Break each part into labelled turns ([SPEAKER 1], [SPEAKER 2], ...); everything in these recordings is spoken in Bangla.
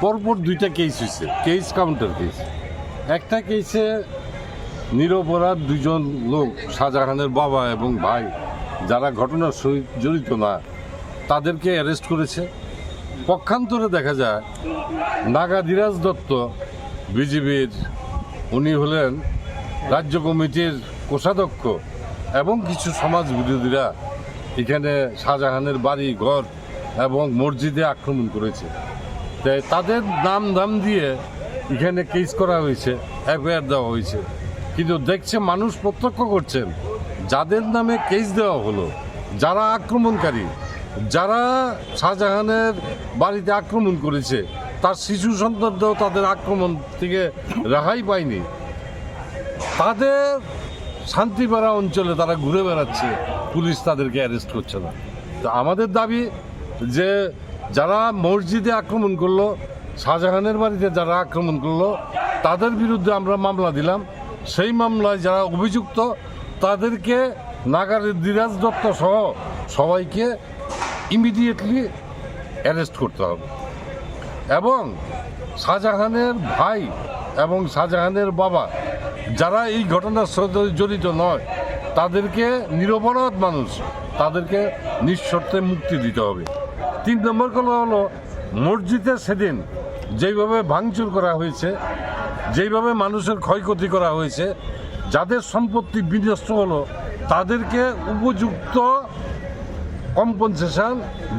[SPEAKER 1] পরপর দুইটা কেস হয়েছে কেস কাউন্টার কেস একটা কেসে নিরপরাধ দুজন লোক শাহজাহানের বাবা এবং ভাই, যারা ঘটনার সহিত জড়িত না, তাদেরকে অ্যারেস্ট করেছে। পক্ষান্তরে দেখা যায়, নাগা ধীরাজ দত্ত, বিজিবির, উনি হলেন রাজ্য কমিটির কোষাধ্যক্ষ এবং কিছু সমাজ বিরোধীরা। এখানে শাহজাহানের বাড়ি, ঘর এবং মসজিদে আক্রমণ করেছে। তাই তাদের নাম দাম দিয়ে এখানে কেস করা হয়েছে এফআইআর দেওয়া হয়েছে। কিন্তু দেখছে মানুষ প্রত্যক্ষ করছেন, যাদের নামে কেস দেওয়া হলো, যারা আক্রমণকারী, যারা শাহজাহানের বাড়িতে আক্রমণ করেছে, তার শিশু সন্তানরাও তাদের আক্রমণ থেকে রেহাই পায়নি। তাদের শান্তিপাড়া অঞ্চলে তারা ঘুরে বেড়াচ্ছে, পুলিশ তাদেরকে অ্যারেস্ট করছে না। তো আমাদের দাবি যে যারা মসজিদে আক্রমণ করল, শাহজাহানের বাড়িতে যারা আক্রমণ করল, তাদের বিরুদ্ধে আমরা মামলা দিলাম। সেই মামলায় যারা অভিযুক্ত, তাদেরকে নাগারের দিরাজ দত্ত সহ সবাইকে ইমিডিয়েটলি অ্যারেস্ট করতে হবে। এবং শাহজাহানের ভাই এবং শাহজাহানের বাবা যারা এই ঘটনার সাথে জড়িত নয়, তাদেরকে নিরপরাধ মানুষ, তাদেরকে নিঃশর্তে মুক্তি দিতে হবে। তিন নম্বর কথা হলো, মসজিদে সেদিন যেইভাবে ভাঙচুর করা হয়েছে, যেইভাবে মানুষের ক্ষয়ক্ষতি করা হয়েছে, যাদের সম্পত্তি বিনষ্ট হলো, তাদেরকে উপযুক্ত কম্পনসেশন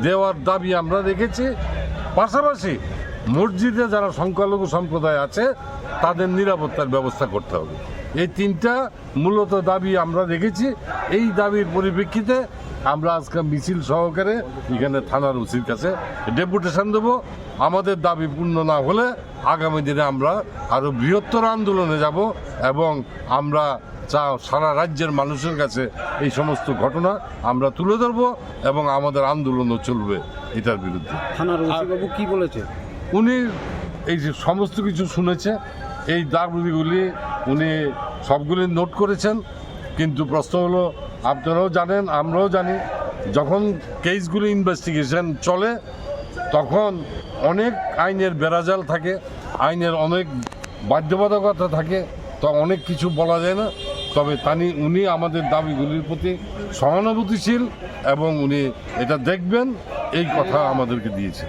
[SPEAKER 1] দেওয়ার দাবি আমরা রেখেছি। পাশাপাশি মসজিদে যারা সংখ্যালঘু সম্প্রদায় আছে তাদের নিরাপত্তার ব্যবস্থা করতে হবে। এই তিনটা মূলত দাবি আমরা রেখেছি। এই দাবির পরিপ্রেক্ষিতে আমরা আজকে মিছিল সহকারে এখানে থানার ওসির কাছে ডেপুটেশন দেবো। আমাদের দাবি পূর্ণ না হলে আগামী দিনে আমরা আরও বৃহত্তর আন্দোলনে যাব এবং আমরা চা সারা রাজ্যের মানুষের কাছে এই সমস্ত ঘটনা আমরা তুলে ধরবো এবং আমাদের আন্দোলনও চলবে এটার বিরুদ্ধে।
[SPEAKER 2] থানার ওসিবাবু কি বলেছে?
[SPEAKER 1] উনি এই যে সমস্ত কিছু শুনেছে এই দাবিগুলি উনি সবগুলি নোট করেছেন, কিন্তু প্রশ্ন হলো, আপনারাও জানেন, আমরাও জানি, যখন কেসগুলি ইনভেস্টিগেশন চলে, তখন অনেক আইনের বেড়াজাল থাকে, আইনের অনেক বাধ্যবাধকতা থাকে, তো অনেক কিছু বলা যায় না, তবে তানি উনি আমাদের দাবিগুলির প্রতি সহানুভূতিশীল এবং উনি এটা দেখবেন, এই কথা আমাদেরকে দিয়েছে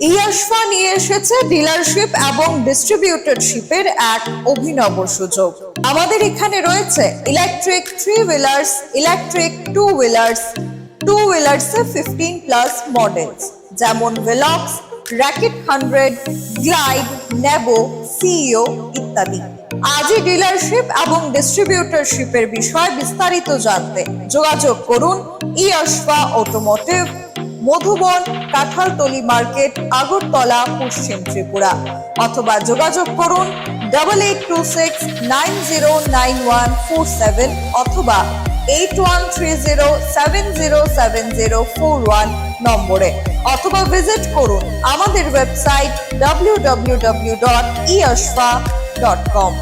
[SPEAKER 3] ইয়াশফা নিয়ে এসেছে ডিলারশিপ এবং ডিস্ট্রিবিউটরশিপের এক অভিনব সুযোগ। আমাদের এখানে রয়েছে electric three wheelers electric two wheelers two হুইলার্সে fifteen plus models যেমন ভেলক্স র্যাকেট হান্ড্রেড গ্লাইড নেব সিইও ইত্যাদি। আজই ডিলারশিপ এবং ডিস্ট্রিবিউটরশিপের বিষয়ে বিস্তারিত জানতে যোগাযোগ করুন ইয়াশফা অটোমোটিভ মধুবন, কাঁঠালতলি মার্কেট, আগরতলা, পশ্চিম ত্রিপুরা। অথবা যোগাযোগ করুন double eight two six nine zero nine one four seven অথবা eight one three zero seven zero seven zero four one নম্বরে। অথবা ভিজিট করুন আমাদের website W W W dot dot com